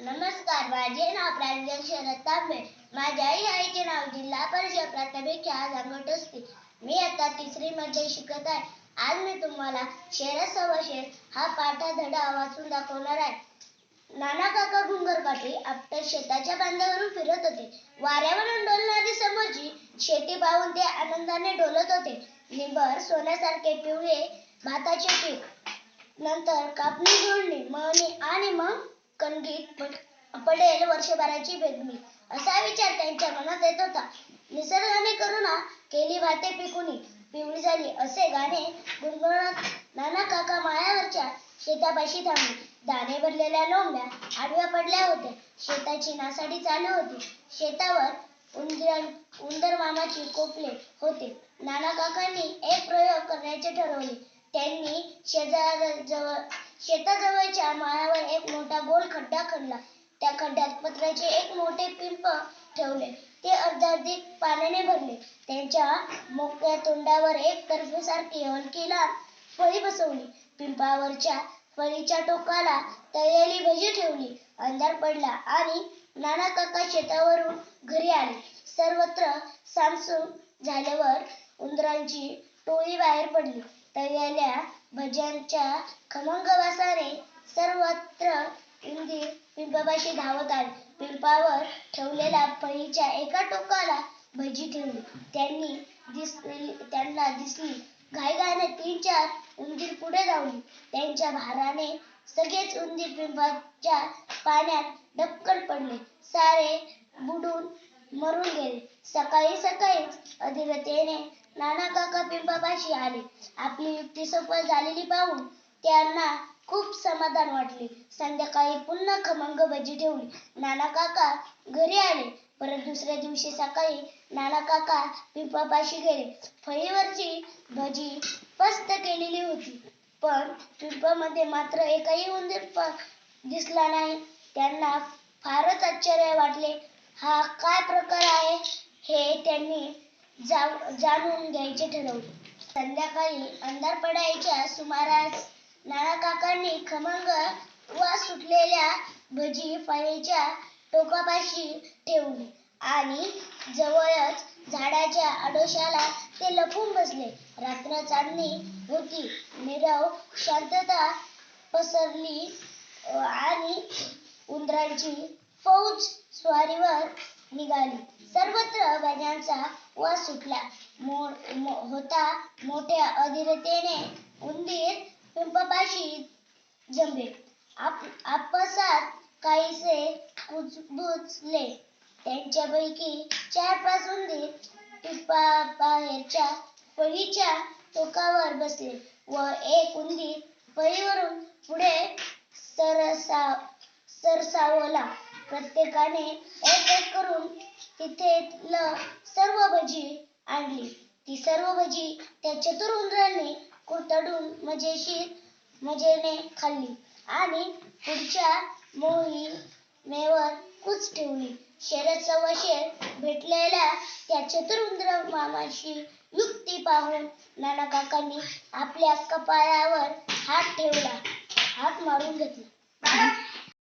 नमस्कार माझे नाव प्रांजल शरद तांबे. माझ्या आई आईचे नाव जिल्हा परिषद प्राथमिक शाळा जांगट असते. मी आता तिसरी मध्ये शिकत आहे. आज मी तुम्हाला शेरा सव्वा शेर हा पाठा धडा वाचून दाखवणार आहे. नाना काका घुंगर पाठी आपल्या शेताच्या बांधावरून फिरत होते. वाऱ्यावरून डोलणारी समोरची शेती पाहून ते आनंदाने डोलत होते. निंबर सोन्यासारखे पिवळे भाताचे पीक. नंतर कापणी जुळणी कणगीत पड- पडेल वर्षभराची बेगमी असा विचार त्यांच्या मनात येत होता. निसर्गाने करुणा केली भाते पिकुनी. पिवळी झाली असे गाणे गुणगुणत नाना काका मायावरच्या शेतापाशी थांबले. दाणे भरलेल्या लोंब्या आडव्या पडल्या होत्या. शेताची नासाडी चालू होती. शेतावर उंदर उंदर मामाची कोपले होते. नाना काकांनी एक प्रयोग करण्याचे ठरवले. त्यांनी शेजारजवळ शेताजवळच्या माळावर एक मोठा गोल खड्डा खणला. त्या खड्ड्यात पत्र्याचे एक मोठे पिंप ठेवले. ते अर्धाधिक पाण्याने भरले. त्यांच्या मोकळ्या तोंडावर एक तर्फेसारखी हलकी लाल फळी बसवली. पिंपावरच्या फळीच्या टोकाला तळलेली भजी ठेवली. अंधार पडला आणि नाना काका शेतावरून घरी आले. सर्वत्र सामसूम झाल्यावर उंदरांची टोळी बाहेर पडली. तळलेल्या भजनच्या खमंग वासाने सर्वत्र उंदीर पिंपाशी धावत आले. पिंपावर ठेवलेल्या फळीच्या एका टोकाला भजी ठेवली. त्यांनी दिसली त्यांना दिसली. घाईघाईने तीन चार उंदीर पुढे धावली. त्यांच्या भाराने सगळेच उंदीर पिंपाच्या पाण्यात डपकन पडले. सारे बुडून मरून गेले. सकाळी सकाळीच अधिरतेने नाना काका पिंपापाशी आले. आपली युक्ती सफल झालेली पाहून त्यांना खूप समाधान वाटले. संध्याकाळी पुन्हा खमंग भजी ठेवली. नाना काका घरी आले. परत दुसऱ्या दिवशी सकाळी नाना काका पिंपापाशी गेले. फळीवरची भजी पस्त केलेली होती. पण पिंपामध्ये मात्र एकही उंदीर दिसला नाही. त्यांना फारच आश्चर्य वाटले. हा काय प्रकार आहे? हे त्यांनी जाणून घ्यायचे ठरवले. संध्याकाळी अंधार पडायच्या सुमारास नाना काकांनी खमंग व सुटलेल्या भजी फळेच्या टोकापाशी ठेवली आणि जवळच झाडाच्या आडोशाला ते लपून बसले. रात्र चांदणी होती. निरव शांतता पसरली आणि उंदरांची फौज स्वारीवर निघाली. सर्वत्र भज्यांचा वास सुटला. मो, मो, होता मोठ्या अधिरतेने उंदीर पिंपपाशी जमले. आप, आपसात काहीसे कुजबुजले. त्यांच्यापैकी चार पाच उंदीर पिंपा बाहेरच्या फळीच्या टोकावर बसले व एक उंदीर पळीवरून प्रत्येकाने एक एक करून तिथेल सर्व भजी आणली. ती सर्व भजी त्या चतुर कुरतडून मजेशीर मजेने खाल्ली आणि पुढच्या मोहिमेवर कूच ठेवली. शेरत सव्वा शेर भेटलेल्या त्या चतुर मामाशी युक्ती पाहून नाना काकांनी आपल्या कपाळावर हात ठेवला. हात मारून घेतला.